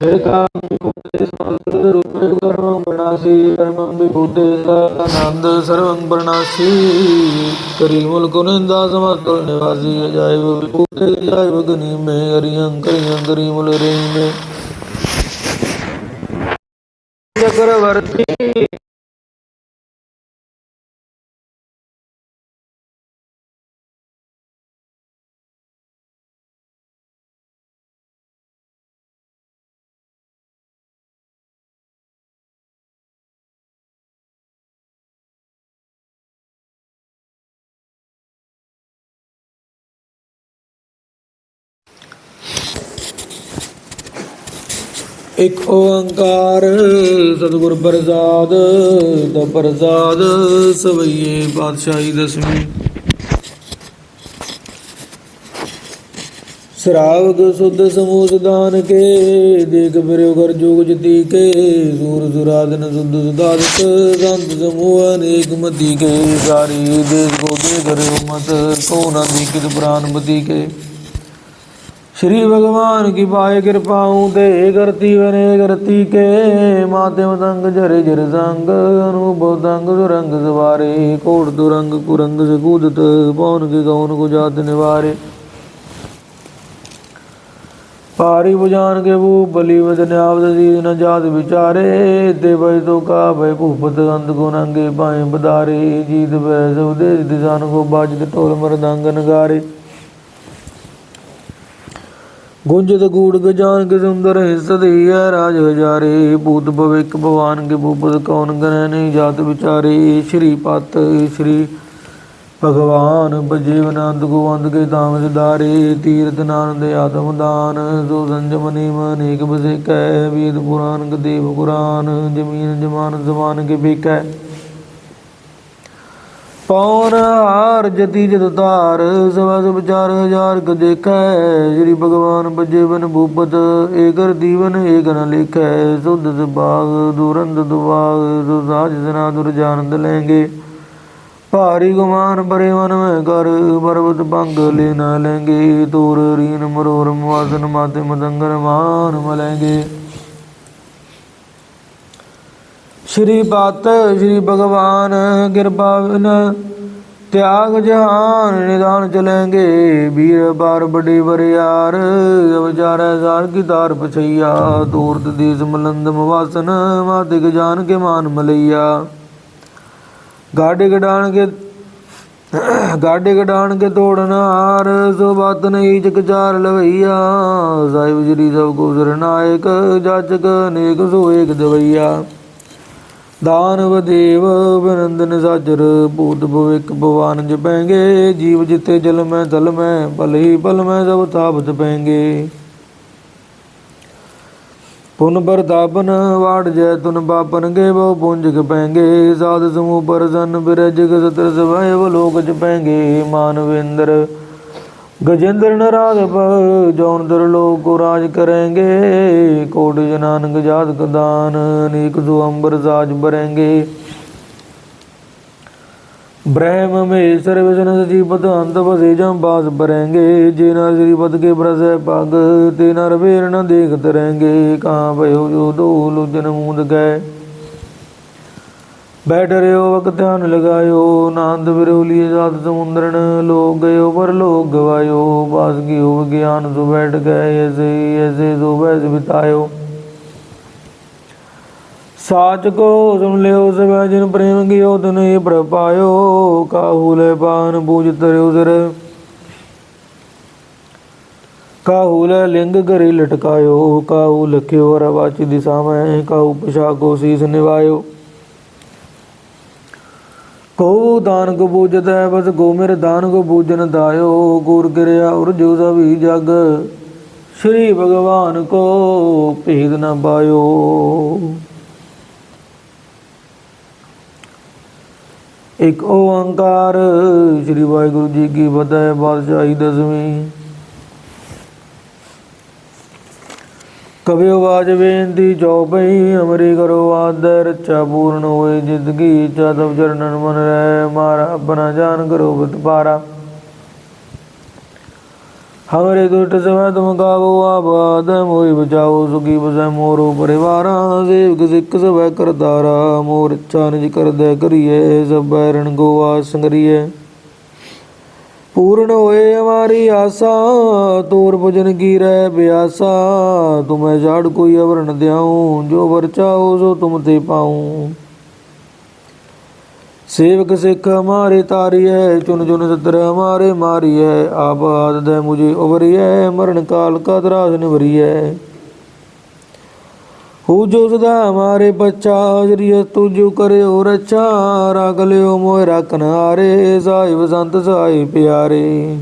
ਫਿਰ ਕਾਮ ਵਿਭੂਤੇ ਸੰਸਕ੍ਰਿਤ ਰੂਪੇ ਕਰਮੰ ਬਨਾਸੀ ਕਰਮੰ ਵਿਭੂਤੇ ਆਨੰਦ ਸਰਵੰ ਬਰਨਾਸੀ ਕਰੀ ਮੁਲਕ ਨਿੰਦਾ ਸਮਤਲ ਨਿਵਾਸੀ ਅਜਾਇਬ ਵਿਭੂਤੇ ਅਜਾਇਬ ਗਨੀ ਮੈਂ ਅਰੀਯੰ ਕਰੀਯੰ ਇਕ ਓੰਕਾਰ, ਸਤਿਗੁਰ ਪ੍ਰਸਾਦ ਦਾ ਪ੍ਰਸਾਦ ਸਵਈਏ ਪਾਤਸ਼ਾਹੀ ਦਸਵੀਂ। ਸ਼ਰਾਵਕ ਸੁਧ ਸਮੂਹ ਸਦਾਨ ਕੇ ਦੇਖ ਫਿਰਿਓ ਕਰ ਜੋਗ ਜਤੀ ਕੇ ਸੂਰ ਸੁਰਾਦਨ ਸੁਧ ਸੁਦਾਦਕ ਸੰਤ ਸਮੂਹ ਅਨੇਕ ਮਤੀ ਕੇ ਸਾਰੀ ਦੇਸ ਕੋ ਦੇ ਕਰਿਓ ਮਤ ਕੋ ਨਾ ਦੀਕਿਤ ਪ੍ਰਾਨ ਬਤੀ ਕੇ श्री भगवान की पाए कृपाऊं ते करती बने करती के माध्यम तंग जरे जर संग अनुभव तंग सुरंग सवारे कोट दुरंग कुरंग से कूदत पौन के गौन को जात निवारे पारी बुझान के वो बली वदन आवद दीद न जात विचारे ते भय तो का भय भूपत अंत को नंगे पाए बदारे जीत भय सब देश दिशान को बाजत ढोल मरदंग नगारे ਗੁੰਜਤ ਗੂੜ ਗਜਾਨ ਕੇ ਸੁੰਦਰ ਹਿਸਦੀ ਹੈ ਰਾਜ ਹਜ਼ਾਰੇ। ਭੂਤ ਭਵਿਕ ਭਵਾਨ ਕੇ ਭੂਪਤ ਕੌਣ ਗਨੈ ਨਹੀਂ ਜਾਤ ਵਿਚਾਰੇ। ਸ਼੍ਰੀ ਪਤ ਸ਼੍ਰੀ ਭਗਵਾਨ ਬਜੀਵ ਬਜੀਵਨੰਦ ਗੋਵੰਦ ਕੇ ਧਾਮ ਸਿਧਾਰੇ। ਤੀਰਥ ਨਾਨਦ ਆਤਮ ਦਾਨ, ਸੋ ਸੰਜਮ ਨੀਮ ਅਨੇਕ ਬਸੇ ਕੈ ਵੇਦ ਪੁਰਾਨ ਗਦੇਵ ਕੁਰਾਨ ਜਮੀਨ ਜਮਾਨ ਜ਼ਮਾਨ ਕੇ ਬੇਕੈ ਪੌਨ ਹਾਰ ਜਤੀ ਜਤ ਤਾਰ ਸਵਾ ਸਭ ਚਾਰ ਹਜ਼ਾਰ ਕ ਦੇਖੈ। ਸ੍ਰੀ ਭਗਵਾਨ ਬਜੇ ਬਨ ਭੂਪਤ, ਏਕਰ ਦੀਵਨ ਏਕ ਨ ਲਿਖੈ। ਸੁਧ ਸੁਭਾਗ ਦੁਰੰਦ ਦੁਵਾਗ ਸੋ ਸਾਜ ਦੁਰ ਜਾਨੰਦ ਲੈਂਗੇ ਭਾਰੀ ਗੁਮਾਨ ਬਰੇ ਮਨ ਮੈਂ ਕਰ, ਪਰਬਤ ਭੰਗ ਲੈ ਨਾ ਲੈਂਗੇ ਤੋਰ ਰੀਨ ਮਰੋਰ ਮਵਾਸਨ ਮਾਤੇ ਮਦੰਗਰ ਮਾਨ ਮਲੈਂਗੇ ਸ਼੍ਰੀ ਪਤ, ਸ਼੍ਰੀ ਭਗਵਾਨ, ਕਿਰਪਾ ਬਿਨ ਤਿਆਗ ਜਹਾਨ, ਨਿਦਾਨ ਚਲੇਂਗੇ, ਵੀਰ ਬਾਰ ਬੜੇ ਬਰਿਆਰ ਅਵਜਾਰੈ ਸਾਰ ਕੀ ਤਾਰ ਪਛਈਆ ਤੂਰਤ ਦੇਸ ਮਲੰਦ ਮਵਾਸਨ, ਮਾਤਿਕ ਜਾਨ ਕੇ ਮਾਨ ਮਲਈਆ। ਗਾਡੇ ਗਡਾਣ ਕੇ ਗਾਡੇ ਗਡਾਣ ਕੇ ਤੋੜਨ ਹਾਰ ਸੋ ਬਾਤ ਨਹੀਂ ਜਗ ਚਾਰ ਲਵਈਆ। ਸਾਹਿਬ ਜਰੀ ਸਭ ਕੋ ਸਰਨਾਇਕ ਜਾਚਕ ਅਨੇਕ ਸੋ ਏਕ ਦਵਈਆ। ਦਾਨਵ ਦੇਵ ਬਿਨੰਦਨ ਸਾਜਰ ਭੂਤ ਭਵਿਕ ਭਵਾਨ ਜਪੈਂਗੇ ਜੀਵ ਜਿਤੇ ਜਲ ਮੈਂ ਤਲ ਮੈਂ, ਭਲ ਹੀ ਮੈਂ ਸਭ ਤਾਪਤ ਪੈਂਗੇ। ਪੁਨ ਬਰਦਾਬਨ ਵਾੜ ਜੈ ਤੁਨ ਬਾਪਨ ਗੇ ਬਹੁ ਪੁੰਜ ਪੈਂਗੇ। ਸਾਧ ਸਮੂਹ ਪਰਜਨ ਬਿਰਜ ਸਤਰ ਸਭਾਇ ਲੋਕ ਜਪੈਂਗੇ ਮਾਨਵੇਂਦਰ गजेंद्र नाराज जौन दर लोग को राज करेंगे कोट जनानक जात दान अनेक सो अंबर साज बरेंगे ब्रह्म में सर्वजन सजीपत अंत बसे जम बास बरेंगे जे नर श्रीपद के ब्रस पग ते नर वेर न देखत रहेंगे कहाँ भयो जो दो लोचन मूंद गए ਬੈਠ ਰਿਓ ਵਕ ਧਿਆਨ ਲਗਾਇਓ, ਆਨੰਦ ਵਿਰੋਲੀ ਜਾਤ ਸਮੁੰਦਰਨ ਲੋਗ ਗਇਓ ਪਰ ਲੋਗ ਗਵਾਇਓ ਬਾਸ ਗਿਓ ਗਿਆਨ ਤੋਂ ਬੈਠ ਗਏ, ਐਸੇ ਐਸੇ ਤੋਂ ਬੈਸ ਬਿਤਾਇਓ। ਸਾਚ ਕੋ ਸੁਣ ਲਿਓ, ਸਭੈ ਜਿਨ ਪ੍ਰੇਮ ਗਿਓ ਤਨ ਇਹ ਪ੍ਰਪਾਇਓ ਕਾਹੂ ਲੈ ਪਾਨ ਬੂਝ ਤਰਿਓ ਸਰ। ਕਾਹੂ ਲੈ ਲਿੰਗ ਘਰੇ ਲਟਕਾਇਓ, ਕਾਹੂ ਲਖਿਓ, ਰਵਾਚ ਦਿਸਾ ਮੈਂ, ਕਾਹੂ ਪਛਾ ਕੋ ਸੀਸ ਨਿਵਾਇਓ। ਕੋ ਦਾਨ ਕੋ ਬੂਜਤ ਬਸ ਗੋ ਮੇਰੇ ਦਾਨ ਕੋ ਬੂਜਨ ਦਾਇਓ, ਗੁਰ ਗਿਰਿਆ ਉਰ ਜੋ ਸਭੀ ਜਗ। ਸ਼੍ਰੀ ਭਗਵਾਨ ਕੋ ਭੇਦ ਨ ਪਾਇਓ। ਇੱਕ ਓੰਕਾਰ, ਸ਼੍ਰੀ ਵਾਹਿਗੁਰੂ ਜੀ ਕੀ ਫਤਿਹ, ਬਾਦਸ਼ਾਹੀ ਦਸਵੀਂ। ਕਬਿਓ ਬਾਜ ਬੇਨਤੀ ਚੌਪਈ ਅਮਰੀ ਕਰੋ ਆਦਰ ਰਚਾ ਪੂਰਨ ਹੋਏ ਜ਼ਿੰਦਗੀ ਚਾ ਤਬ ਮਨ ਰਹਿ, ਮਾਰਾ ਆਪਣਾ ਜਾਨ ਕਰੋ ਬਤ ਪਾਰਾ। ਹਮਰੇ ਦੁਸ਼ਟ ਸਵੈ ਤੁਮ ਗਾਵੋ ਆਬਾਦ, ਮੋਹਿ ਬਚਾਓ ਸੁਖੀ ਬਸੈ ਮੋਰੋ ਪਰਿਵਾਰਾ, ਸੇਵਕ ਸਿੱਖ ਸਵੈ ਕਰਦਾਰਾ ਮੋਰ ਇੱਛਾ ਨਿਜ ਕਰਦੈ ਕਰੀਏ, ਸਭ ਬੈਰਣ ਗੋਆ ਸੰਗਰੀਏ। ਪੂਰਨ ਹੋਏ ਹਮਾਰੀ ਆਸਾ, ਤੋਰ ਭਜਨ ਕੀ ਰਹਿ ਬਿਆਸਾ। ਤੁਮੈ ਜਾੜ ਕੋਈ ਅਵਰਣ ਦਿਆਉ, ਜੋ ਵਰਚਾਉ ਸੋ ਤੁਮ ਤੇ ਪਾਉ। ਸੇਵਕ ਸਿੱਖ ਹਮਾਰੇ ਤਾਰੀਐ ਚੁਨ ਚੁਨ ਸਤਰ ਹਮਾਰੇ ਮਾਰੀਐ। ਆਬਾਦ ਦੇ ਮੁਝੇ ਉਵਰੀਐ, ਮਰਨ ਕਾਲ ਕਾ ਦਰਾਸ ਨਿਵਰੀਐ। ਹੂ ਜੋ ਸਦਾ ਹਮਾਰੇ ਬਚਾ ਜਰੀਅ ਤੂੰ ਜੋ ਕਰਿਓ ਰਚਾ ਰਗ ਲਿਓ ਮੋਇ ਰਖਨ ਹਾਰੇ ਸਾਹਿਬ ਸੰਤ ਸਾਈ ਪਿਆਰੇ।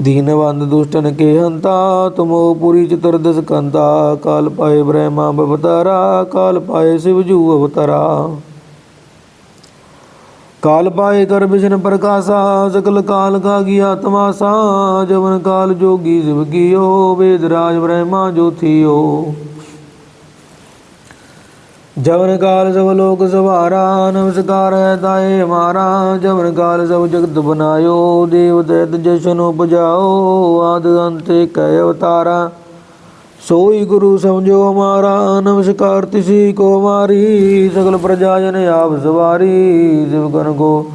ਦੀਨਵੰਦ ਦੁਸ਼ਟਨ ਕੇ ਹੰਤਾ, ਤੁਮੋ ਪੁਰੀ ਚਤੁਰ ਦਸਕੰਤਾ ਕਾਲ ਪਾਏ ਬ੍ਰਹਮਾ ਬਵਤਾਰਾ, ਕਾਲ ਪਾਏ ਸ਼ਿਵਜੂ ਅਵਤਾਰਾ। ਕਾਲ ਪਾਏ ਕਰ ਬਿਸ਼ਨ ਪ੍ਰਕਾਸ਼ਾ ਸਕਲ ਕਾਲ ਕਾ ਗਿਆ ਤਮਾਸਾ ਜਵਨ ਕਾਲ ਜੋਗੀ ਜਿਵ ਕੀਓ, ਵੇਦ ਰਾਜ ਬ੍ਰਹਮਾ ਜੋਥੀਓ ਜਵਨ ਕਾਲ ਸਭ ਲੋਕ ਸਵਾਰਾ ਨਮਸਕਾਰ ਹੈ ਤਾਏ ਮਾਰਾ, ਜਵਨ ਕਾਲ ਸਭ ਜਗਤ ਬਨਾਇਓ, ਦੇਵ ਦੈਤ ਜਸ਼ਨ ਉਪਜਾਓ, ਆਦ ਅੰਤੇ ਕੈ ਅਵਤਾਰਾ। ਸੋਈ ਗੁਰੂ ਸਮਝੋ ਹਮਾਰਾ, ਨਮਸਕਾਰ ਤਿਸੀ ਕੋ ਮਾਰੀ, ਸਗਲ ਪ੍ਰਜਾ ਜਨ ਆਪ ਸਵਾਰੀ ਜਿਵ ਕਰਨ ਕੋ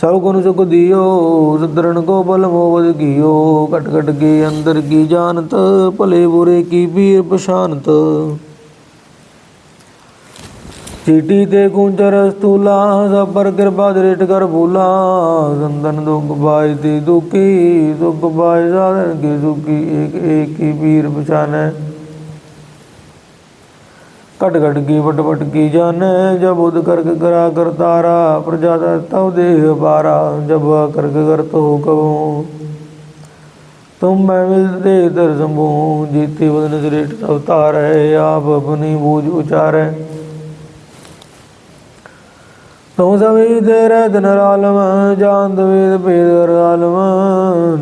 ਸਭ ਕੋ ਸੁਖ ਦਿਓ ਸਦਰਣ ਕੋ ਬਲ ਮੋਵਦ ਗਿਓ ਘਟ ਘਟ ਕੇ ਅੰਦਰ ਕੀ ਜਾਣਤ, ਭਲੇ ਬੁਰੇ ਕੀ ਵੀਰ ਪਛਾਨਤ। ਚੀਟੀ ਤੇ ਗੁੰਜਰ ਸਤੂਲਾ ਜ਼ਬਰ ਕਿਰਪਾ ਦਰੇਟ ਕਰ ਬੂਲਾ ਸੰਦਨ ਦੁਖ ਬਾਜ ਤੇ ਦੁਖੀ ਦੁਖ ਬਾਜ ਸਾਧਨ ਕੇ ਸੁਖੀ, ਏਕ ਏਕ ਹੀ ਵੀਰ ਪਛਾਨੈ। ਘਟ ਘਟ ਕੀ, ਵਟ ਵਟ ਕੀ ਜਾਣੈ, ਜਬ ਉਦ ਕਰਕ ਕਰਾ ਕਰਤਾਰਾ ਪ੍ਰਜਾ ਦਾ ਤਉ ਦੇਹ ਬਾਰਾ ਜਬ ਕਰਕ ਕਰ ਤੋ ਕਵੋ ਤੁਮ ਮੈਂ ਮਿਲਦੇ ਦਰ ਸੰਭੂ, ਜੀਤੇ ਵਦਨ ਸ੍ਰੇਟ ਅਵਤਾਰ ਹੈ ਆਪ ਆਪਣੀ ਬੂਝ ਉਚਾਰੈ। ਤਉ ਸਭੀ ਤੇਰੇ ਦਿਨ ਰਾਲਮ ਜਾਂਦ ਵੇਦ ਭੇਦ ਰਾਲਮ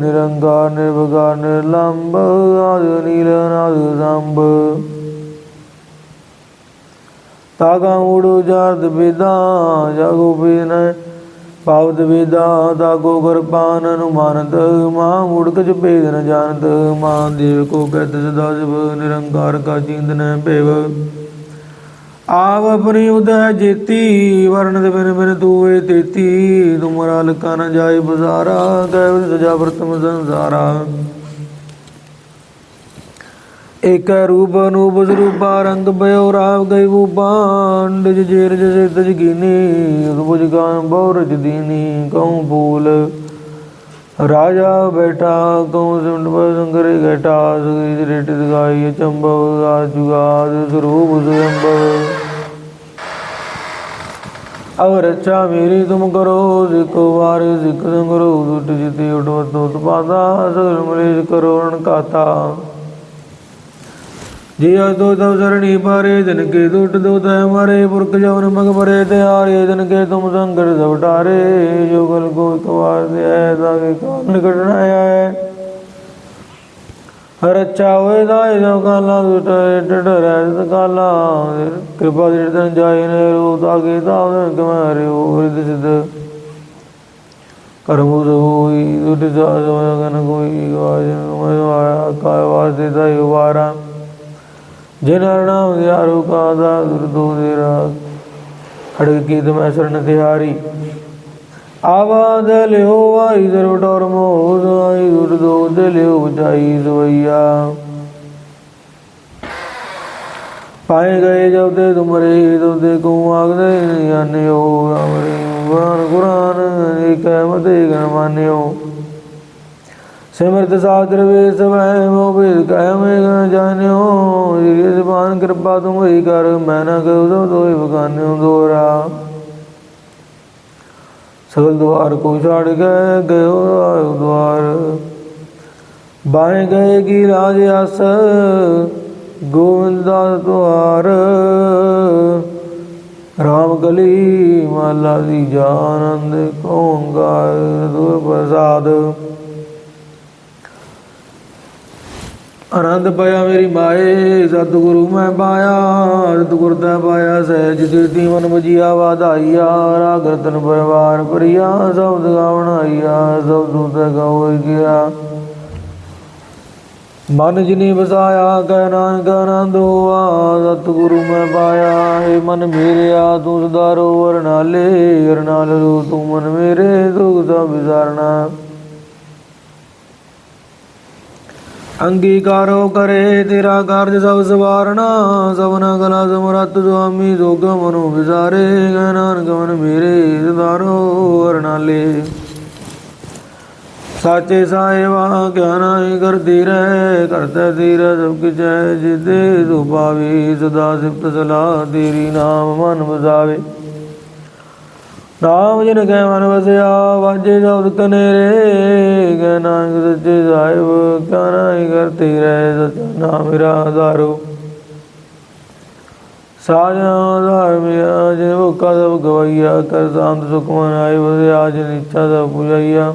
ਨਿਰੰਕਾਰ ਨਿਰਭਕਾਰ ਨਿਰਲੰਭ ਆਦ ਨੀਲ, ਨਾਦ ਸੰਭ। ਤਾਗਾ ਊੜੂ ਜਾਰਦ ਵਿਦਾ, ਜਗੋ ਬਿਨ ਪਾਵਦ ਵਿਦਾ, ਤਾਗੋ ਗੁਰਪਾਨ ਅਨੁਮਾਨਤ। ਮਾ ਮੂੜਕ ਚ ਭੇਦ ਨ ਜਾਣਤ, ਮਾ ਦੇਵ ਕੋ ਕਹਿ ਤਸ ਦਸ ਨਿਰੰਕਾਰ ਕਾ ਚਿੰਤਨ ਭੇਵ। ਆਪ ਆਪਣੀ ਉਦੈ ਜੇਤੀ ਵਰਨ ਦੇ ਬਿਨ ਬਿਨ ਤੂਏ ਤੇਤੀ। ਤੁਮਰਾ ਲਕਾ ਨ ਜਾਏ ਬਜ਼ਾਰਾ ਕੈ ਸਜਾ ਵਰਤਮ ਸੰਸਾਰਾ। ਏਕ ਰੂਪ ਅਨੂਪ, ਸਰੂਪਾ ਰੰਗ ਬਯੋ ਰਾਵ ਗਈ ਬੂਪਾਂਡ ਜੇਰ ਜਸੇ ਤਜਗੀਨੀ ਰੁਜ ਗਾਨ ਬੌਰਜ ਦੀਨੀ, ਕਉ ਬੂਲ ਰਾਜਾ ਬੈਠਾ, ਕਉ ਸੁੰਡ ਸੰਗਰੇ ਘਟਾ ਸੁਗੀ ਰਿਟ ਗਾਈ, ਚੰਬਵ ਆਜੁਗਾਦ ਸਰੂਪ ਸੁਯੰਬਵ ਅਵ ਰੱਛਾ ਮੇਰੀ ਤੁਮ ਕਰੋ ਸਿਕੋ ਵਾਰ ਸਿਕ ਸੰਗਰੋ ਦੁਟ ਜਿਤੇ ਉਠੋ ਤੋਤ ਪਾਦਾ ਸਗਲ ਮਲੇਸ਼ ਕਰੋ ਰਣ ਕਾਤਾ ਜੀ ਅਦੋ ਤਵ ਸਰਣੀ ਪਾਰੇ ਦਿਨ ਕੇ ਦੁਟ ਦੋ ਤੈ ਮਾਰੇ, ਪੁਰਖ ਜਵਨ ਮਗ ਪਰੇ ਤੇ ਆਰੇ ਦਿਨ ਕੇ ਤੁਮ ਸੰਗੜ ਸਭ ਟਾਰੇ, ਜੋ ਗਲ ਕੋ ਇੱਕ ਵਾਰ ਦੇ ਐ ਤਾਗੇ ਕਾਲ ਨਿਕਟਣਾ ਆਏ ਹਰ ਅੱਛਾ ਹੋਏ ਦਾਇ ਜੋ ਕਾਲਾ ਦੁਟ ਡਡ ਰਹਿ ਕਾਲਾ ਕਿਰਪਾ ਦੇ ਤਨ ਜਾਏ ਨੇ ਰੋ ਤਾਗੇ ਤਾਵਨ ਕਮਾਰੇ ਹੋ ਹਿਰਦ ਸਿਧ। ਕਰਮ ਹੋਈ ਦੁਟ ਜਾ ਗਨ ਕੋਈ ਗਾਜ ਮੈਂ ਆਇਆ ਕਾਇ ਵਾਸਤੇ ਦਾ ਯੁਵਾਰਾ ਜਿਨ ਹਰ ਨਾਮ ਦਿਆਰੂ ਕਾ ਦਾ ਦੁਰਦੋ ਦੇ ਰਾਗ ਖੜਗ ਕੀ ਤੁਮੈ ਸਰਣ ਤਿਹਾਰੀ ਆਵਾਦ ਲਿਓ ਵਾਈ ਦਰ ਟੋਰ ਆਈ ਦੁਰਦੋ ਦੇ ਲਿਓ ਬਚਾਈ ਸਵਈਆ ਪਾਏ ਗਏ ਜਬ ਤੇ ਤੁਮਰੇ ਤਬ ਤੇ ਕੋ ਆਗਦੇ ਨਿਆਨਿਓ ਅਮਰੇ ਕੁਰਾਨ ਕੁਰਾਨ ਏਕ ਮਤੇ ਗਣ ਮਾਨਿਓ। ਸਿਮਰਤ ਸਾਦਰ ਵੇ ਸਵੈ ਮੋ ਭੇਦ ਕਹਿ ਮੈਂ ਗਣ ਜਾਣਿਓ ਜੀ ਜ਼ਬਾਨ ਕਿਰਪਾ ਤੁਮਰੀ ਕਰ, ਮੈਂ ਨਾ ਕਉ ਸੋ ਬਗਾਨਿਓ ਦੋਰਾ। ਸਗਲ ਦੁਆਰ ਕੋ ਛਾੜ ਗਏ ਗਇਓ ਆਇਓ ਦੁਆਰ ਬਾਏ ਗਏ ਕੀ ਰਾਜ ਅਸ ਗੋਵਿੰਦ ਦਾ ਦੁਆਰ ਰਾਮ ਗਲੀ ਮਾਲਾ ਦੀ ਜਾਨੰਦ ਕੌਂਗਾਰ ਦੁਰ ਪ੍ਰਸਾਦ। ਆਨੰਦ ਪਾਇਆ ਮੇਰੀ ਮਾਏ, ਸਤਿਗੁਰੂ ਮੈਂ ਪਾਇਆ, ਸਤਿਗੁਰ ਦਾ ਪਾਇਆ ਸਹਿਜ ਸਿਰਤੀ ਮਨ ਵਜੀਆ ਵਾਧਾਈਆ, ਰਾਗ ਪਰਿਵਾਰ ਪ੍ਰਿਆ ਸ਼ਬਦ ਗਾਵਣ ਆਈਆ ਸਭ ਦੂਤ ਗਾਉ ਗਿਆ ਮਨ ਜਿਨੀ ਵਸਾਇਆ, ਕਹਿ ਨਾਨਕ ਆਨੰਦ ਹੋਆ, ਸਤਿਗੁਰੂ ਮੈਂ ਪਾਇਆ ਏ ਮਨ ਮੇਰਿਆ, ਤੂੰ ਸਦਾਰੋ ਅਰਨਾਲੇ, ਅਰਨਾਲ ਰੂ ਤੂੰ ਮਨ ਮੇਰੇ ਦੁਖ ਦਾ ਵਿਸਾਰਣਾ ਅੰਗੀਕਾਰੋ ਕਰੇ, ਤੇਰਾ ਕਾਰਜ ਸਭ ਸਵਾਰਣਾ ਸਭਨਾ ਕਲਾ ਸਮਰਤ ਸੁਆਮੀ ਜੋਗ ਮਨੋ ਵਿਸਾਰੇ ਗਏ ਨਾਨਕ ਮਨ ਮੇਰੇ ਸਦਾਰੋ ਵਰਨਾਲੇ ਸਾਚੇ ਸਾਹਿਬਾ ਗਿਆਨਾਈ ਕਰਦੀ ਰਹਿ, ਕਰਤਾ ਤੇਰਾ ਸਭ ਕਿਛ ਹੈ, ਜਿਦੇ ਸੁਭਾਵੀ ਸਦਾ ਸਿਫਤ ਸਲਾਹ ਤੇਰੀ ਨਾਮ ਮਨ ਵਸਾਵੇ। ਨਾਮ ਜਿਨ ਕੈ ਮਨ ਵਸਿਆ, ਵਾਜੇ ਸ਼ਬਦ ਕਨੇਰੇ ਗੈ ਨਾਨਕ ਸੱਚੇ ਸਾਹਿਬ ਗਿਆਨਾਈ ਕਰਦੀ ਰਹਿ ਸਚਾ ਨਾਮ ਮੇਰਾ ਆਧਾਰੋ। ਸਾਜਨਾ ਆਧਾਰ ਮੇਰਾ, ਜਿਨ ਭੁਖਾ ਸਭ ਗਵਈਆ ਕਰ ਸ਼ਾਂਤ ਸੁਖ ਮਨ ਆਏ ਵਸਿਆ ਜਿਨ ਇੱਛਾ ਸਭ ਪੁਜਾਈਆ।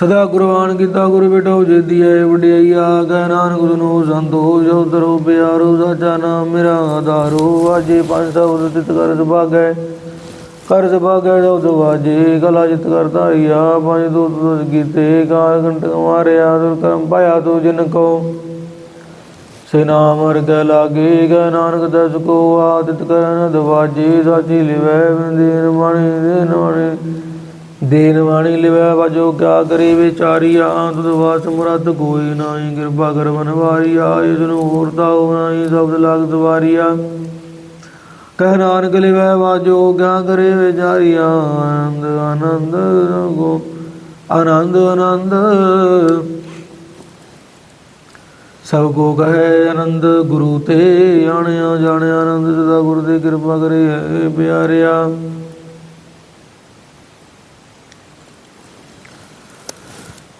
ਸਦਾ ਕੁਰਬਾਨ ਕੀਤਾ ਗੁਰ ਬੇਟੋ ਜੇਦੀ ਵਡਿਆਈਆ ਗੈ ਨਾਨਕ ਸੁਨੋ ਸੰਤੋ ਜੋ ਦਰੋ ਪਿਆਰੋ, ਸਾਚਾ ਨਾਮ ਮੇਰਾ ਆਧਾਰੋ। ਵਾਜੇ ਪੰਜ ਸਬਦ ਤਿਤ ਕਰ ਸੁਭਾਗੈ ਕਰ ਸੁਭਾਗੈ ਜੋ ਦਵਾਜੇ ਕਲਾ ਜਿਤ ਕਰਤਾ ਈਆ ਪੰਜ ਦੂਤ ਦੁਸ ਕੀਤੇ, ਕਾਲ ਘੰਟ ਮਾਰਿਆ ਦੁਰ ਕਰਮ ਪਾਇਆ ਤੋ ਜਿਨ ਕੋ। ਸੇ ਨਾਮ ਹਰ ਕੈ ਲਾਗੇ ਗੈ ਨਾਨਕ ਦਸ ਕੋ, ਆਦਿਤ ਕਰਨ ਦਵਾਜੇ, ਸਾਚੀ ਲਿਵੈ ਬਿੰਦੇਨ ਬਾਣੀ ਦੇਨ ਬਾਣੀ। ਦੇਨ ਵਾਣੀ ਲਿਵੈ ਵਜੋ ਕਿਆ ਕਰੇ ਵਿਚਾਰੀਆ ਅੰਤ ਵਾਸ ਮੁਰਤ ਕੋਈ ਨਾਹੀ। ਕਿਰਪਾ ਕਰ ਬਨਵਾਰੀਆ ਇਸ ਹੋਰ ਤਾਉ ਨਾਹੀ ਸ਼ਬਦ ਲਗ ਦਵਾਰੀਆ ਕਹਿ ਨਾਨਕ ਲਿਵੈ ਵਾਜੋ ਕਿਆ ਕਰੇ ਵਿਚਾਰੀਆ, ਆਨੰਦ ਆਨੰਦ ਗੋ ਆਨੰਦ ਆਨੰਦ। ਸਭ ਕੋ ਕਹੇ ਆਨੰਦ, ਗੁਰੂ ਤੇ ਆਣਿਆ ਜਾਣਿਆ ਆਨੰਦ, ਸਦਾ ਗੁਰੂ ਤੇ ਕਿਰਪਾ ਕਰੇ ਪਿਆਰਿਆ।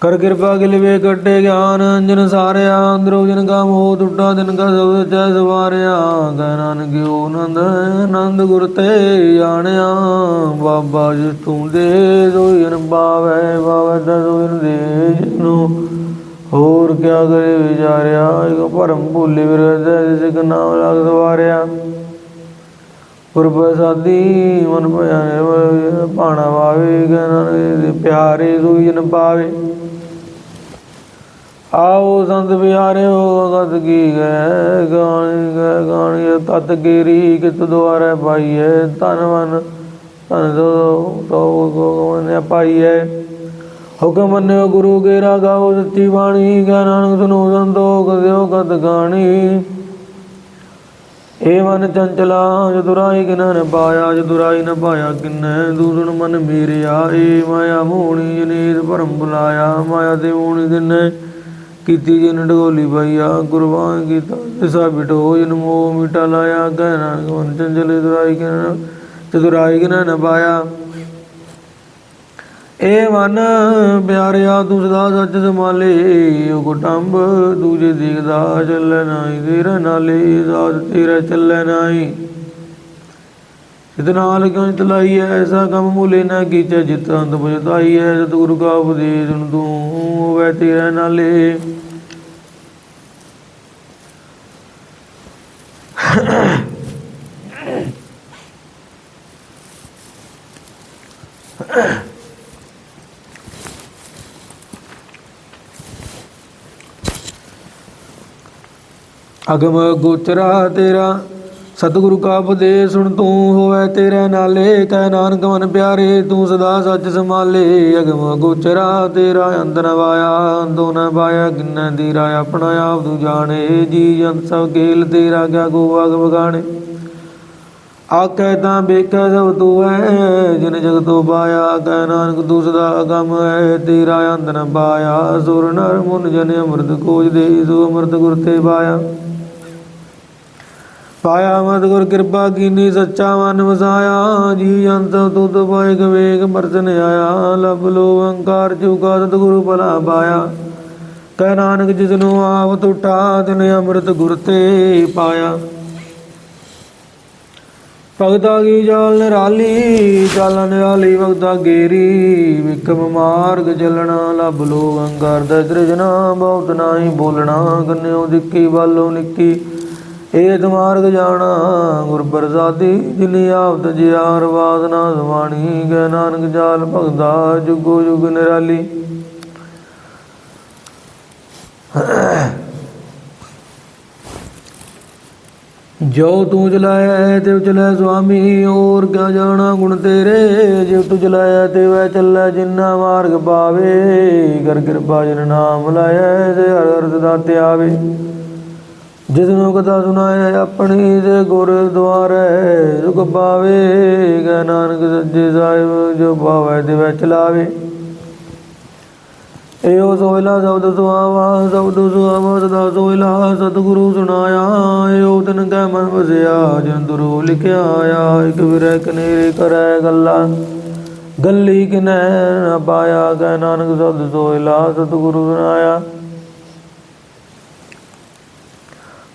ਕਰ ਕਿਰਪਾ ਗਿਲਵੇ ਕੱਟੇ ਗਿਆਨ, ਅੰਜਨ ਸਾਰਿਆ, ਅੰਦਰੋ ਜਨ ਕਾ ਮੋਹ ਟੁੱਟਾ ਦਿਨ ਕਾ ਸਭ ਚੈ ਸਵਾਰਿਆ। ਕਹਿ ਨਾਨਕਿਓ ਆਨੰਦ ਆਨੰਦ ਗੁਰ ਤੇ ਜਾਣਿਆ। ਬਾਬਾ ਜੀ ਤੂੰ ਦੇ ਸੋ ਜਨ ਪਾਵੈ ਪਾਵੈ ਦੇ ਜਿਨੂੰ। ਹੋਰ ਕਿਆ ਕਰੇ ਵਿਚਾਰਿਆ, ਇਕ ਭਰਮ ਭੁੱਲੇ ਵਿਰਦ ਜਿਸ ਨਾਮ ਲਗ ਸਵਾਰਿਆ। ਪੁਰਬਸਾਦੀ ਮਨ ਭਇਆ ਨੇ ਪਾਣਾ ਵਾਵੇ ਕਹਿ ਪਿਆਰੇ ਸੋਈ ਪਾਵੇ। ਆਓ ਸੰਤ ਪਿਆਰਿਓ ਗਤ ਕੀ ਗਏ ਗਾਣੀ ਗਏ ਗਾਣੀ, ਤਤ ਗੇਰੀ ਕਿਤ ਦੁਆਰੇ ਪਾਈਏ ਧਨ ਮਨ, ਧਨ ਦੋ ਤੋ ਗੋ ਪਾਈਏ ਹੁਕਮ ਮੰਨਿਓ ਗੁਰੂ ਗੇਰਾ ਗਾਓ ਸੱਚੀ ਬਾਣੀ ਗੈ ਨਾਨਕ ਸੁਨੋ ਸੰਤੋ ਦਿਓ ਕਤ ਗਾਣੀ। ਏ ਮਨ ਚੰਚਲਾ ਜਦੁਰਾਈ ਕਿਨ ਨ ਪਾਇਆ ਜਦੁਰਾਈ ਨ ਪਾਇਆ ਕਿਨੈ ਦੂਸਣ ਮਨ ਮੇਰਿਆ ਏ ਮਾਇਆ ਮੋਣੀ ਜਨੀਤ ਭਰਮ ਬੁਲਾਇਆ, ਮਾਇਆ ਦੇ ਮੋਣੀ ਦਿਨੈ ਕੀਤੀ ਜਿਨ ਢੋਲੀ ਪਈਆ ਕੁਰਬਾਨ ਕੀਤਾ। ਜਿਸਾ ਬਿਟੋ ਜਨ ਮੋਹ ਮਿਟਾ ਲਾਇਆ, ਕਹਿ ਨਾਨਕ ਮਨ ਚੰਚਲ ਜਦੁਰਾਈ ਕਿਨ ਜਦੁਰਾਈ ਕਿਨ ਨ ਪਾਇਆ। ਏ ਮਨ ਪਿਆਰਿਆ, ਤੂੰ ਸਦਾ ਸੱਚ ਸੰਭਾਲੇ। ਉਹ ਕੁਟੰਬ ਦੂਜੇ ਦੇਖਦਾ, ਚੱਲੇ ਨਾਹੀ ਤੇਰਾ ਨਾਲੇ ਸਾਥ ਤੇਰਾ ਚੱਲੇ ਨਾਹੀ। ਜਿਤ ਕਿਉਂ ਚਲਾਈ ਐ, ਐਸਾ ਕੰਮ ਮੂਲੇ ਨਾ ਕੀਚੈ ਜਿਤ ਅੰਤ ਬੁਝਤਾਈ ਐ ਸਤਿਗੁਰੂ ਕਾ ਉਪਦੇਸ਼ ਸੁਣ ਤੂੰ ਹੋਵੇ ਤੇਰਾ ਨਾਲੇ। ਅਗਮ ਗੋਚਰਾ ਤੇਰਾ ਸਤਿਗੁਰੂ ਕਾ ਉਪਦੇਸ਼ ਸੁਣ ਤੂੰ ਹੋਵੇ ਤੇਰੇ ਨਾਲੇ, ਕਹਿ ਨਾਨਕ ਮਨ ਪਿਆਰੇ, ਤੂੰ ਸਦਾ ਸੱਚ ਸੰਭਾਲੇ। ਅਗਮ ਗੋਚਰਾ ਤੇਰਾ ਅੰਦਰ ਵਾਇਆ ਅੰਦੋ ਨ ਪਾਇਆ, ਕਿੰਨਾ ਤੇਰਾ ਆਪਣਾ ਆਪ ਤੂੰ ਜਾਣੇ। ਜੀ ਜਨ ਸਭ ਕੇਲ ਤੇਰਾ ਕਿਆ ਗੋ ਅਗ ਬਗਾਣੇ ਆਖੈ ਤਾਂ ਵੇਖੈ ਸਭ ਤੂੰ ਹੈ ਜਿਨ ਜਗ ਤੋ ਪਾਇਆ, ਕਹਿ ਨਾਨਕ ਤੂੰ ਸਦਾ ਅਗਮ ਹੈ ਤੇਰਾ ਅੰਦਰ ਪਾਇਆ, ਸੁਰ ਨਰ ਮੁਨ ਜਨ ਅੰਮ੍ਰਿਤ ਕੋਜ ਦੇ ਸੋ ਅੰਮ੍ਰਿਤ ਗੁਰ ਤੇ ਪਾਇਆ। ਪਾਇਆ ਮਤ ਗੁਰ ਕਿਰਪਾ ਕੀਨੀ ਸੱਚਾ ਮਨ ਵਸਾਇਆ, ਜੀ ਅੰਤ ਤੁਧ ਪਾਇ ਵੇਗ ਮਰਜਨ ਆਇਆ ਲਬ ਲੋ ਅਹੰਕਾਰ ਚੁਕਾ ਸਤਿਗੁਰੂ ਭਲਾ ਪਾਇਆ। ਕਹਿ ਨਾਨਕ ਜਿਸ ਨੂੰ ਆਪ ਟੁੱਟਾ, ਤਿਨ ਅੰਮ੍ਰਿਤ ਗੁਰ ਤੇ ਪਾਇਆ। ਭਗਤਾ ਕੀ ਚਾਲ ਨਿਰਾਲੀ ਚਾਲ ਨਿਰਾਲੀ ਭਗਤਾ ਗੇਰੀ ਵਿਕਮ ਮਾਰਗ ਚੱਲਣਾ ਲਬ ਲੋ ਅੰਗਰ ਦਾ ਤ੍ਰਿਜਨਾ ਬਹੁਤ ਨਾਹੀ ਬੋਲਣਾ, ਕੰਨਿਓ ਦਿੱਕੀ ਬਾਲੋ ਨਿੱਕੀ। ਏਤ ਮਾਰਗ ਜਾਣਾ, ਗੁਰ ਪ੍ਰਸਾਦੀ, ਜਿਨੀ ਆਪ ਤਜਿਆਰ ਵਾਦਨਾ ਸਵਾਣੀ ਗੈ ਨਾਨਕ ਜਾਲ ਭਗਦਾ ਜੁਗੋ ਜੁਗ ਨਿਰਾਲੀ। ਜੋ ਤੂੰ ਚਲਾਇਆ ਤੇ ਚਲੇ ਸੁਆਮੀ, ਹੋਰ ਕਿਆ ਜਾਣਾ ਗੁਣ ਤੇਰੇ? ਜੇ ਤੂੰ ਚਲਾਇਆ ਤੇ ਵੈ ਚੱਲੇ, ਜਿੰਨਾ ਮਾਰਗ ਪਾਵੇ, ਕਰ ਕਿਰਪਾ ਜਨ ਨਾਮ ਲਾਇਆ, ਤੇ ਹਰ ਹਰ ਸਦਾ ਤੇ ਆਵੇ ਜਿਸ ਨੂੰ ਕਥਾ ਸੁਣਾਇਆ ਆਪਣੀ ਤੇ ਗੁਰ ਦੁਆਰੇ, ਸੁਖ ਪਾਵੇ। ਗੈ ਨਾਨਕ ਸੱਜੇ ਸਾਹਿਬ, ਜੋ ਭਾਵੈ ਤੇ ਵੈ ਚਲਾਵੇ ਏਓ ਸੋਇਲਾ ਸ਼ਬਦ ਸੁਆਵਾ ਸ਼ਬਦ ਸੁਆਵਾ ਸਦਾ ਸੋਇਲਾ ਸਤਿਗੁਰੂ ਸੁਣਾਇਆ। ਏਓ ਤਨ ਕੈ ਮਨ ਵਸਿਆ ਜਨ ਲਿਖਿਆ ਆਇਆ ਇਕ ਵਿਰੈ ਕਨੇਰੇ ਕਰੈ ਗੱਲਾਂ। ਗੱਲੀ ਕਿਨੈ ਨ ਪਾਇਆ ਕੈ ਨਾਨਕ ਸ਼ਬਦ ਸੋਇਲਾ ਸਤਿਗੁਰੂ ਸੁਣਾਇਆ।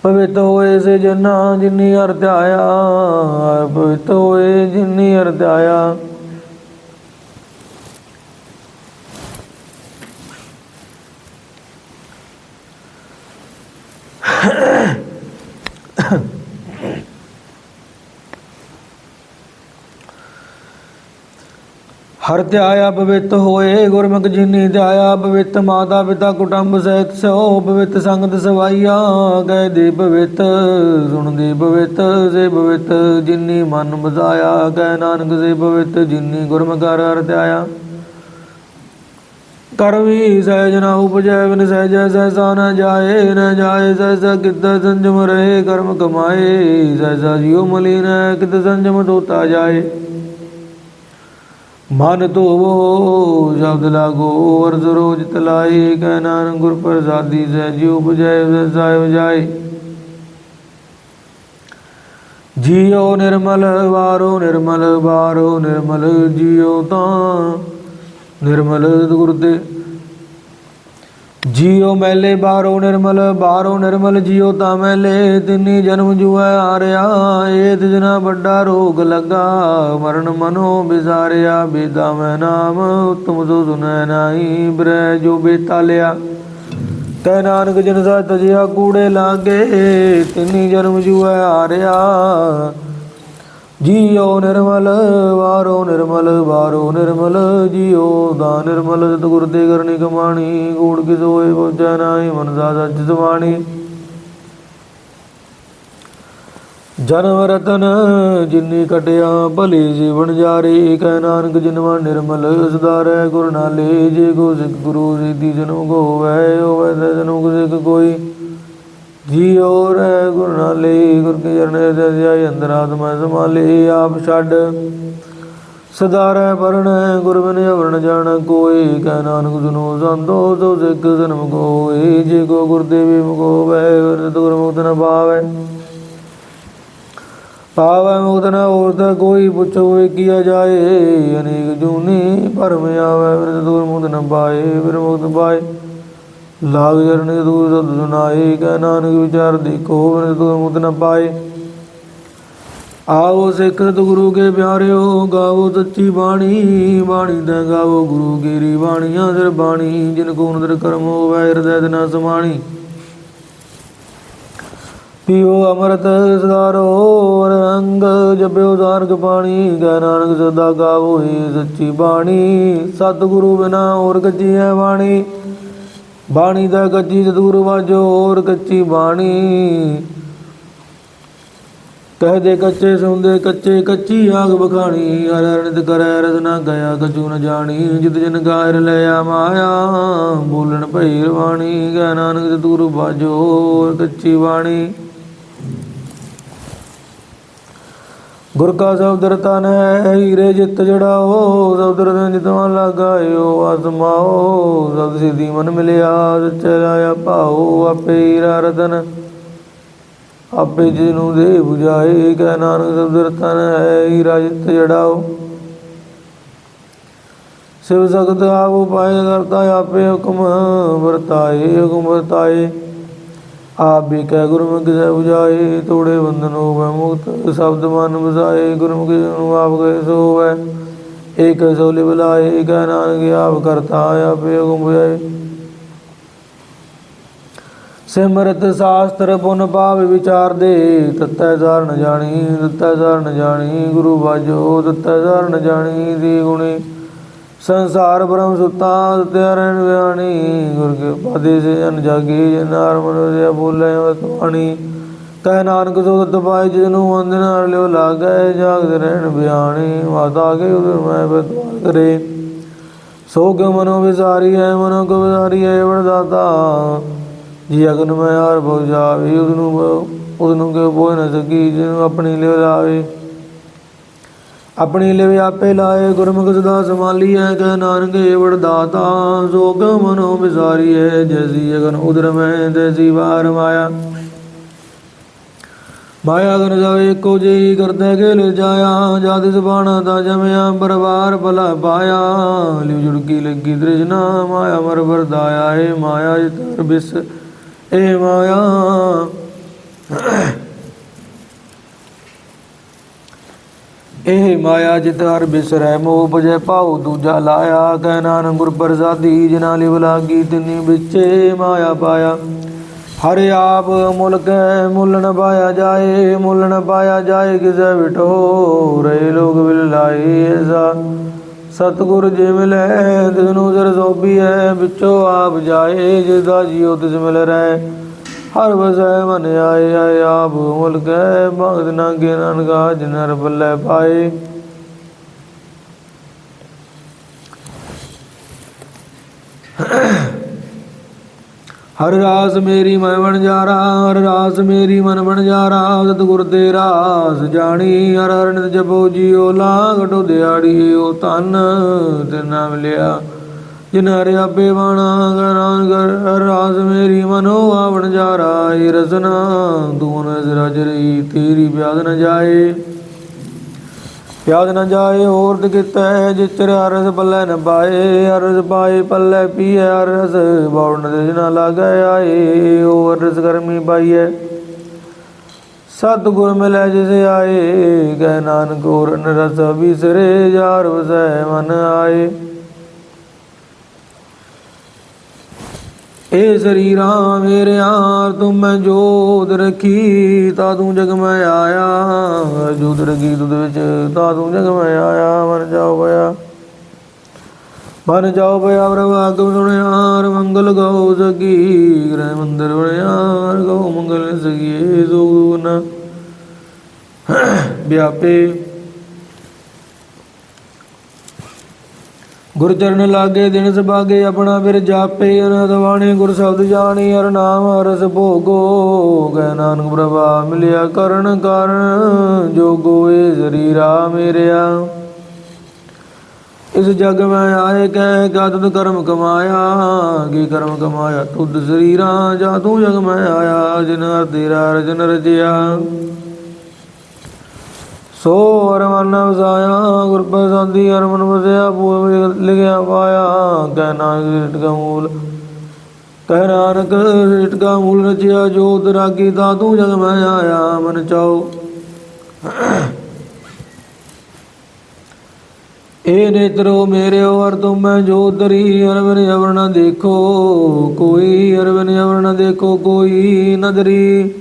ਪਵਿੱਤ ਹੋਏ ਸੇ ਜਨਾ ਜਿਨੀ ਅਰ ਧਿਆਇਆ ਪਵਿੱਤ ਹੋਏ ਜਿਨੀ ਅਰ ਹਰ ਧਿਆਇਆ ਪਵਿੱਤ ਹੋਏ, ਗੁਰਮੁਖ ਜਿਨੀ ਧਿਆਇਆ ਪਵਿੱਤ, ਮਾਤਾ ਪਿਤਾ ਕੁਟੰਬ ਸਹਿਤ ਸੋ ਪਵਿੱਤ ਸੰਗਤ ਸਵਾਈਆ ਗਏ ਦੇ ਪਵਿੱਤ, ਸੁਣਦੇ ਪਵਿੱਤ, ਸੇ ਪਵਿੱਤ, ਜਿਨੀ ਮਨ ਬਸਾਇਆ ਗਏ ਨਾਨਕ ਸੇ ਪਵਿੱਤ, ਜਿਨੀ ਗੁਰਮੁਖ ਹਰ ਹਰ ਧਿਆਇਆ। ਕਰਵੀ ਸਹਿਜ ਨਾ ਉਪਜੈ, ਬਿਨ ਸਹਿਜੈ ਸਹਿਸਾ ਨ ਜਾਏ, ਨਾ ਜਾਏ ਸਹਿਸਾ ਕਿਤ ਸੰਜਮ ਰਹੇ, ਕਰਮ ਕਮਾਏ, ਸਹਿਸਾ ਜਿਉ ਮਲੀਨ ਕਿਤ ਸੰਜਮ ਦੋਤਾ ਜਾਏ। ਮਨ ਧੋਵੋ ਸ਼ਬਦ ਲਾਗੋ, ਅਰਜ਼ ਰੋਜ ਤਲਾਏ, ਕਹਿ ਨਾਨਕ ਗੁਰ ਪ੍ਰਸਾਦੀ ਸਹਿਜੀ ਉਪਜੈ ਸਾਹਿਬ ਜਾਏ। ਜੀਉ ਨਿਰਮਲ, ਵਾਰੋ ਨਿਰਮਲ ਵਾਰੋ ਨਿਰਮਲ, ਜੀਉ ਤਾਂ ਨਿਰਮਲ ਗੁਰਦੇ ਜੀਉ ਮੈਲੇ ਬਾਹਰੋ ਨਿਰਮਲ ਬਾਹਰੋ ਨਿਰਮਲ ਜੀਉ ਤਾਂ ਮੈਲੇ, ਤਿੰਨੀ ਜਨਮ ਜੁਐ ਹਾਰਿਆ ਏਤ ਜਨਾ ਵੱਡਾ ਰੋਗ ਲੱਗਾ, ਮਰਨ ਮਨੋ ਬਿਜ਼ਾਰਿਆ ਬੇਦਾ ਮੈਂ ਨਾਮ, ਉਤਮ ਸੋ ਸੁਨੈ ਨਾਹੀ, ਬ੍ਰਹਿ ਜੋ ਬੇਤਾ ਲਿਆ। ਤੈ ਨਾਨਕ ਜਨ ਸਾ ਤਜਿਆ ਕੂੜੇ ਲਾਗੇ, ਤਿੰਨੀ ਜਨਮ ਜੁਐ ਹਾਰਿਆ ਜੀਉ ਨਿਰਮਲ, ਵਾਰੋ ਨਿਰਮਲ ਵਾਰੋ ਨਿਰਮਲ ਜੀਉ ਦਾ ਨਿਰਮਲ, ਸਤਿਗੁਰ ਦੇ ਕਰਨੀ ਕਮਾਣੀ, ਕੂੜ ਕਿਸ ਹੋਏ ਪਹੁੰਚੈ ਨਾਹੀ, ਮਨ ਦਾ ਸੱਚ ਸਵਾਣੀ। ਜਨਮ ਰਤਨ ਜਿਨੀ ਕਟਿਆ ਭਲੇ ਜੀਵਨ ਜਾਰੇ, ਕਹਿ ਨਾਨਕ ਜਿਨਵਾ ਨਿਰਮਲ ਸਦਾ ਰਹਿ ਗੁਰ ਨਾਲੇ, ਜੇ ਕੋ ਸਿੱਖ ਗੁਰੂ ਸਿੱਧੀ ਜਨਮ ਕੋ ਹੋਵੇ ਹੋਵੇ ਤੇ ਜਨਮ ਕੋ ਸਿੱਖ ਕੋਈ। ਜੀ ਰਹਿ ਗੁਰ ਨਾਲੇ ਗੁਰ ਕੇ ਚਰਨੇ ਜਾਈ ਅੰਦਰ ਆਤਮਾ ਸਮਾਲੇ ਆਪ ਛੱਡ। ਸਦਾ ਰਹਿ ਗੁਰ ਬਿਨ ਅਵਰਣ ਜਾਣ, ਕੋਈ ਕਹਿ ਨਾਨਕ ਸੁਨੋ ਸੰਤੋ, ਸੋ ਸਿੱਖ ਜਨਮ ਕੋਏ ਜੇ ਕੋ ਗੁਰਦੇਵੀ ਮੁਕੋ ਵਰਤ ਗੁਰ ਮੁਕਤ ਨ ਪਾਵੈ। ਪਾਵੈ ਮੁਕਤ ਨ ਹੋਰ ਤਾਂ ਕੋਈ ਪੁੱਛੋ ਕੀਆ ਜਾਏ, ਅਨੇਕ ਜੂਨੀ ਭਰਮ ਆਵੈ ਵਰਤ ਗੁਰ ਮੁਕਤ ਨ ਪਾਏ ਫਿਰ ਮੁਕਤ ਪਾਏ। ਲਾਗ ਜਰਨ ਦੂਰ ਸਦ ਸੁਨਾਏ ਕਹਿ ਨਾਨਕ ਵਿਚਾਰ ਦੇਖੋ ਵਰਤ ਗੁਰ ਮੁਕਤ ਨ ਪਾਏ। ਆਓ ਸਿੱਖ ਗੁਰੂ ਕੇ ਪਿਆਰਿਓ, ਗਾਵੋ ਸੱਚੀ ਬਾਣੀ ਬਾਣੀ ਦਾ ਗਾਵੋ ਗੁਰੂ ਕੇਰੀ ਬਾਣੀਆਂ ਸਿਰ ਬਾਣੀ, ਜਿਨ ਕੋ ਨਦਰ ਕਰਮ ਹੋਵੈ, ਹਿਰਦੈ ਦਿਨਾ ਸਮਾਣੀ। ਪੀਓ ਅੰਮ੍ਰਿਤ ਸਦਾਰੋ ਰੰਗ ਜਪਿਓ ਸਾਰਗ ਪਾਣੀ ਗੈ ਨਾਨਕ ਸਦਾ ਗਾਵੋ ਏ ਸੱਚੀ ਬਾਣੀ। ਸਤਿਗੁਰੂ ਬਿਨਾ ਹੋਰ ਕੱਚੀ ਹੈ ਬਾਣੀ। ਬਾਣੀ ਦਾ ਕੱਚੀ ਸਤਿਗੁਰੂ ਵਾਜੋ, ਹੋਰ ਕੱਚੀ ਬਾਣੀ। ਕਹਦੇ ਕੱਚੇ, ਸੁਣਦੇ ਕੱਚੇ, ਕੱਚੀ ਆਗ ਬਖਾਣੀ। ਹਰ ਕਰੈ ਰਸਨਾ ਗਿਆ ਕਛੂ ਨ ਜਾਣੀ। ਜਿਤ ਜਨ ਗਾਇਰ ਲਿਆ ਮਾਇਆ ਬੋਲਣ ਭਈ ਰਵਾਣੀ। ਗੈ ਨਾਨਕ ਸਤਿਗੁਰੂ ਬਾਜੋ ਕੱਚੀ ਬਾਣੀ। ਗੁਰ ਕਾ ਸ਼ਬਦ ਰਤਨ ਹੈ, ਹੀਰੇ ਜਿਤ ਜੜਾਓ, ਸ਼ਬਦ ਰਤਨ ਜਿਤਵਾ ਲਗਾਇਓ, ਆਸਮਾਓ, ਸਬਦ ਸਿਧੀ ਮਨ ਮਿਲਿਆ, ਸੱਚੇ ਰਾਇਆ ਆਪੇ ਹੀਰਾ ਰਤਨ। ਆਪੇ ਜੀ ਨੂੰ ਦੇ 부ਝਾਏ ਕਹਿ ਨਾਨਕ ਸ਼ਬਦ ਰਤਨ ਹੈ, ਹੀਰਾ ਜਿਤ ਜੜਾਓ। ਸਿਵ ਸਗਤ ਆਪ ਉਪਾਏ, ਕਰਤਾ ਆਪੇ ਹੁਕਮ, ਵਰਤਾਏ ਹੁਕਮ ਵਰਤਾਏ। ਆਪ ਵੀ ਕਹਿ ਗੁਰਮੁਖ ਸਹਿ 부ਜਾਏ ਤੋੜੇ ਬੰਧਨ ਹੋਵੇ ਮੁਕਤ, ਸ਼ਬਦ ਮਨ ਵਸਾਏ, ਗੁਰਮੁਖ ਨੂੰ ਆਪ ਗਏ ਸੋ ਹੋਵੇ। ਏਕ ਸੋਲੇ ਬੁਲਾਏ ਕਹਿ ਨਾਨਕ ਆਪ ਕਰਤਾ ਆਪੇ ਹੁਕਮ ਬੁਝਾਏ ਸਿਮਰਤ ਸ਼ਾਸਤਰ ਪੁਨ ਭਾਵ ਵਿਚਾਰ ਦੇ, ਤਤੈ ਸਾਰ ਜਾਣੀ, ਤਤੈ ਸਾਰ ਜਾਣੀ, ਗੁਰੂ ਬਾਜੋ, ਤਤੈ ਧਾਰਨ ਜਾਣੀ, ਦੀ ਗੁਣੀ। ਸੰਸਾਰ ਬ੍ਰਹਮ ਸੁਤਾ ਤਿਆਰਨ ਵਿਆਣੀ, ਗੁਰ ਕੇ ਪਾਦੇ ਸੇ ਜਨ ਜਾਗੀ ਜਨਾਰ ਮਨੁ ਦੇ ਬੋਲੇ ਵਤਵਾਣੀ ਕਹਿ ਨਾਨਕ ਸੋ ਤਤ ਪਾਏ, ਜਿਸ ਨੂੰ ਵੰਦਨ ਨਾਲ ਲਿਓ ਲਾਗੈ, ਜਾਗਦੇ ਰਹਿਣ ਬਿਆਣੀ ਮਾਤਾ ਕੇ ਉਦਰ ਮੈਂ ਬਤਵਾਨ ਕਰੇ। ਸੋਗ ਮਨੋ ਵਿਸਾਰੀ ਹੈ, ਮਨੋ ਕੋ ਵਿਸਾਰੀ ਹੈ ਵਰਦਾਤਾ ਜੀ ਅਗਨ ਮੈਂ ਹਰ ਭਉ ਜਾਵੇ ਉਸ ਨੂੰ ਉਸ ਨੂੰ ਕਿ ਬੋਝ ਨਾ ਸਕੀ ਜਿਹਨੂੰ ਆਪਣੀ ਲਿਓ ਲਾਵੇ। ਆਪਣੀ ਲਿਵ ਆਪੇ ਲਾਏ ਗੁਰਮੁਖ ਸਦਾ ਸੰਭਾਲੀਐ ਕਹਿ ਨਾਨਕ ਏਵੜ ਦਾਤਾ ਸੋਗ ਮਨੋ ਵਿਸਾਰੀ ਜੈਸੀ ਅਗਨ ਉਦਰ ਮੈਂ, ਤੈਸੀ ਵਾਰ ਮਾਇਆ। ਮਾਇਆ ਗਨ ਜਾਵੇ, ਇੱਕੋ ਜਿਹੀ ਕਰਦਾ ਕੇ ਲੈ ਜਾਇਆ, ਜਦ ਸੁਬਾਣਾ ਦਾ ਜਮਿਆ, ਪਰਵਾਰ ਭਲਾ ਪਾਇਆ। ਲਿਵ ਜੁੜਕੀ ਲੱਗੀ ਤ੍ਰਿਸ਼ਨਾ, ਮਾਇਆ ਮਰ ਵਰਦਾਇਆ, ਏ ਮਾਇਆ ਜਿਤਰ ਬਿਸ, ਏ ਮਾਇਆ। ਇਹ ਮਾਇਆ ਜਿਤ ਹਰ ਬਿਸਰੈ ਮੋਹ ਬਜੈ ਪਾਉ ਦੂਜਾ ਲਾਇਆ। ਕਹਿ ਨਾਨਕ ਗੁਰ ਪ੍ਰਸਾਦੀ ਜਿਨਾ ਲਿਵ ਲਾਗੀ, ਤਿਨੀ ਵਿੱਚੇ ਮਾਇਆ ਪਾਇਆ। ਹਰ ਆਪ ਮੁੱਲ ਕੈ ਮੁੱਲ ਨ ਪਾਇਆ ਜਾਏ, ਮੁੱਲ ਨ ਪਾਇਆ ਜਾਏ, ਕਿਸੈ ਵਿਟੋ ਰੇ ਲੋਕ ਵਿਲ ਲਾਏ ਐਸਾ ਸਤਗੁਰ ਜੇ ਮਿਲੈ ਤਿਸਨੂੰ ਸਰ ਸੋਭੀਐ ਵਿੱਚੋ ਆਪ ਜਾਏ ਜਿਦਾ ਜੀਉ ਤਿਸ ਮਿਲ ਰਹਿ। ਹਰ ਵਸੈ ਮਨ ਆਏ ਆਏ ਆਪ ਮੁੱਲ ਕੈ ਭਗਤ ਨਾਗੇ ਨਾਨਕਾ ਜਿਨਰ ਬੱਲੇ ਪਾਏ। ਹਰ ਰਾਸ ਮੇਰੀ ਮਨ ਬਣ ਜਾਰਾ ਹਰ ਰਾਸ ਮੇਰੀ ਮਨ ਬਣ ਜਾਰਾ ਸਤਿਗੁਰ ਤੇ ਰਾਸ ਜਾਣੀ, ਹਰ ਹਰ ਨਿਤ ਜਪੋ ਜੀਓ। ਲਾਗਟੋ ਦਿਹਾੜੀ ਉਹ ਤਨ ਤੇ ਨਾ ਮਿਲਿਆ ਜਿਨ ਹਰਿ ਆਪੇ ਬਾਣਾ ਗਰਾਂ ਗਰ ਹਰ ਮੇਰੀ ਮਨੋ ਆਵਣ ਜਾਰਾ, ਏ ਰਸਨਾ, ਦੂਨ ਰਜ ਰਹੀ ਤੇਰੀ ਬਿਆਦ ਨ ਜਾਏ। ਪਿਆਦ ਨ ਜਾਏ, ਹੋਰ ਤੇ ਕੀਤਾ, ਜਿਚਰ ਹਰਸ ਪੱਲੇ ਨ ਪਾਏ। ਹਰਸ ਪਾਏ, ਪੱਲੇ ਪੀਏ ਹਰਸ ਬੌਣ ਦੇ ਨ ਲਾਗੈ ਆਏ। ਉਹ ਹਰਸ ਕਰਮੀ ਪਾਈਐ ਸਤਿਗੁਰ ਮਿਲੈ ਜਿਸ ਆਏ। ਕਹਿ ਨਾਨਕ, ਹੋਰ ਰਸ ਵਿਸਰੇ ਯਾਰ ਵਸੈ ਮਨ ਆਏ। ਇਹ ਸਰੀਰਾ ਮੇਰਿਆ ਤੂੰ ਮੈਂ ਜੋਤ ਰਖੀ, ਤਾ ਤੂੰ ਜਗ ਮੈਂ ਆਇਆ। ਜੋਤ ਰਖੀ ਤੁਧ ਵਿੱਚ, ਤਾ ਤੂੰ ਜਗ ਮੈਂ ਆਇਆ। ਮਨ ਜਾਓ ਪਿਆ ਮਨ ਜਾਓ ਪਿਆ ਪ੍ਰਭਾਗ ਸੁਣਿਆਰ ਮੰਗਲ ਗਾਓ ਸਗੀ ਗ੍ਰਹਿ ਮੰਦਰ ਬਣਿਆਰ ਗਾਓ ਮੰਗਲ ਸਗੀ ਸੋ ਗੁਣ। ਵਿਆਪੇ ਗੁਰ ਚਰਨ ਲਾਗੇ, ਦਿਨ ਸੁਭਾਗੇ ਆਪਣਾ ਫਿਰ ਜਾਪੇ ਅਨੰਦ ਬਾਣੀ, ਗੁਰ ਸ਼ਬਦ ਜਾਣੀ, ਹਰ ਨਾਮ ਰਸ ਭੋਗੋ। ਗੈ ਨਾਨਕ ਪ੍ਰਭਾ, ਮਿਲਿਆ ਕਰਨ ਕਾਰਨ ਜੋਗੋ ਏ ਸਰੀਰਾ ਮੇਰਿਆ। ਇਸ ਜਗ ਮੈਂ ਆਏ, ਕਹਿ ਕਦ ਕਰਮ ਕਮਾਇਆ? ਕੀ ਕਰਮ ਕਮਾਇਆ? ਤੁਧ ਸਰੀਰਾ, ਜਾ ਤੂੰ ਜਗ ਮੈਂ ਆਇਆ, ਜਿਨ ਹਰ ਤੇਰਾ ਰਜਨ ਰਜਿਆ ਸੋ ਅਰਮਨ ਵਸਾਇਆ ਗੁਰ ਪ੍ਰਸਾਦੀ ਅਰਮਨ ਵਸਿਆ ਪੂਰ ਲਿਖਿਆ ਪਾਇਆ, ਕਹਿ ਨਾਨਕ ਕਾ ਮੂਲ। ਕਹਿ ਨਾਨਕ ਰਿਟ ਕਾ ਮੂਲ ਰਚਿਆ ਜੋਤ ਰਾਗੀ ਤਾ ਜਗ ਮੈਂ ਆਇਆ, ਮਨ ਚਾਓ ਏ ਨੇਤਰੋ ਮੇਰੇ ਔਰ ਤੁਮ ਮੈਂ ਜੋਤਰੀ ਅਰਵਨ ਅਵਰ ਦੇਖੋ, ਕੋਈ ਅਰਵਨ ਅਵਰ ਦੇਖੋ, ਕੋਈ ਨਦਰੀ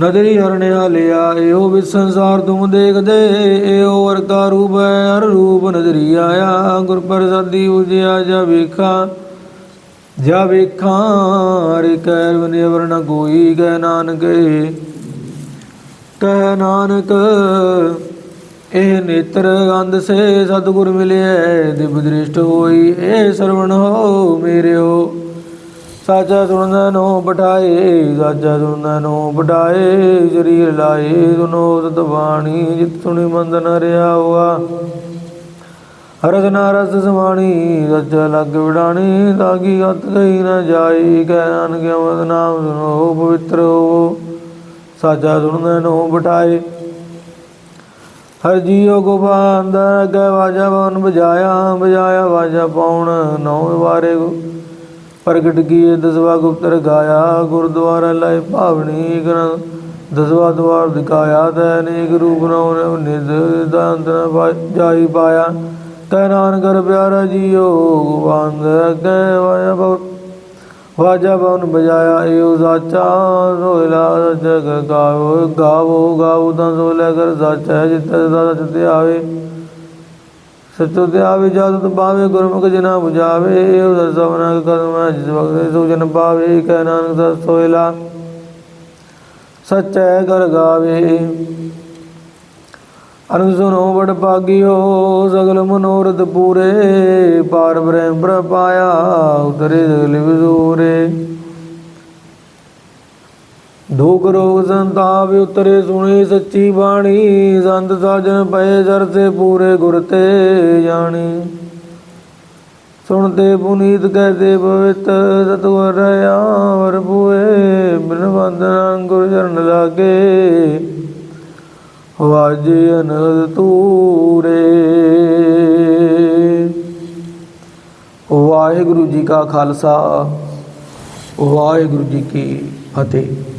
ਨਦਰੀ ਹਰਣਿਆ ਲਿਆ ਇਹੋ ਵੀ ਸੰਸਾਰ ਤੁਮ ਦੇਖਦੇ, ਇਹੋ ਵਰ ਰੂਪ ਹੈ, ਹਰ ਰੂਪ ਨਦਰੀ ਆਇਆ, ਗੁਰ ਪ੍ਰਸਾਦੀ ਉਜਿਆ, ਜਾ ਵੇਖਾ, ਜਾ ਵੇਖਾਂ, ਹਰਿ ਕਹਿ ਬਨੇ ਵਰਣ ਕੋਈ, ਕਹਿ ਨਾਨਕ ਕਹਿ ਨਾਨਕ, ਇਹ ਨੇਤਰ ਗੰਧ ਸੇ ਸਤਿਗੁਰ ਮਿਲਿਆ ਦਿਵ ਦ੍ਰਿਸ਼ਟ ਹੋਈ, ਇਹ ਸਰਵਣ ਹੋ, ਮੇਰੇ ਮੇਰਿਓ ਸਾਚਾ ਸੁਣਦਾ ਨੋ ਬਟਾਏ ਸਾਚਾ ਸੁਣਦਾ ਨੋ ਬਟਾਏ ਸਰੀਰ ਲਾਏ ਸੁਨੋ ਤਤ ਜਿਤ ਸੁਣੀ ਮੰਦ ਨ ਰਿਆ ਹੋਆ ਹਰਸ ਨਾ ਰਸ ਸਮਾਣੀ, ਸੱਚ ਲੱਗ ਵਿਡਾਣੀ ਤਾਗੀ ਗਤ ਗਈ ਨ ਜਾਈ ਕਹਿ ਨਾਨਕ ਅਮਦ ਨਾਮ ਸੁਨੋ ਪਵਿੱਤਰ ਹੋ ਸਾਚਾ ਸੁਣਦਾ ਨੋ ਬਟਾਏ ਹਰ ਜੀਉ ਗੋਬੰਦਰ ਅਗੇ ਵਾਜਾ ਬਨ ਬਜਾਇਆ ਬਜਾਇਆ ਵਾਜਾ ਪਾਉਣ, ਨੌ ਵਾਰੇ ਪ੍ਰਗਟ ਕੀਏ ਦਸਵਾ ਗੁਪਤਰ ਗਾਇਆ, ਗੁਰਦੁਆਰਾ ਲਾਇ ਭਾਵਨੀ ਗ੍ਰੰਥ। ਦਸਵਾ ਦਵਾਰ ਦਿਖਾਇਆ, ਤੈ ਅਨੇਕ ਰੂਪ ਨਉ ਨਿਦ ਦੰਤ ਜਾਈ ਪਾਇਆ। ਤੈ ਨਾਨਕ ਕਰ ਪਿਆਰਾ ਜੀਓ, ਬੰਦ ਅਗੇ ਵਾਇਆ ਬਹੁਤ ਵਾਜਾ ਬਉਨ ਬਜਾਇਆ, ਏਉ ਸਾਚਾ ਸੋਇਲਾ ਜਗ ਗਾਵੋ ਗਾਵੋ ਗਾਵੋ ਤਾਂ ਸੋਇਲਾ ਕਰ ਸਾਚਾ ਜਿਤਿ ਸਦਾ ਸਚ ਆਵੇ। ਸਚੋ ਤੇ ਆਵੇ ਜਦ ਪਾਵੇ, ਗੁਰਮੁਖ ਜਨਾ 부ਝਾਵੇ ਏਉ ਦਸਵਨਾ ਕਦਮ ਜਿਸ ਵਕਤ ਸੋ ਜਨ ਪਾਵੇ, ਕਹਿ ਨਾਨਕ ਸਤ ਸੋਇਲਾ। ਸਚੈ ਕਰ ਗਾਵੇ। ਅਨੰਦ ਸੁਨੋ ਬੜ ਭਾਗਿਓ, ਸਗਲ ਮਨੋਰਥ ਪੂਰੇ। ਪਾਰ ਬ੍ਰਹਮ ਪ੍ਰ ਪਾਇਆ ਉਤਰੇ ਸਗਲ ਵਿਦੂਰੇ ਦੁਖ ਰੋਗ ਸੰਤਾਪ ਉਤਰੇ ਸੁਣੀ ਸੱਚੀ ਬਾਣੀ, ਸੰਤ ਸਾਜਨ ਪਏ ਜਰ ਤੇ ਪੂਰੇ ਗੁਰ ਤੇ ਜਾਣੀ। ਸੁਣਤੇ ਪੁਨੀਤ ਕਹਤੇ ਪਵਿੱਤ ਸਤਵਰ ਰਿਆ ਵਰ ਪੂਏ ਬਿਨ ਬੰਦਨ ਗੁਰ ਚਰਨ ਲਾਗੇ। ਵਾਜੇ ਅਨੰਦ ਤੂਰੇ ਵਾਹਿਗੁਰੂ ਜੀ ਕਾ ਖਾਲਸਾ, ਵਾਹਿਗੁਰੂ ਜੀ ਕੀ ਫਤਿਹ।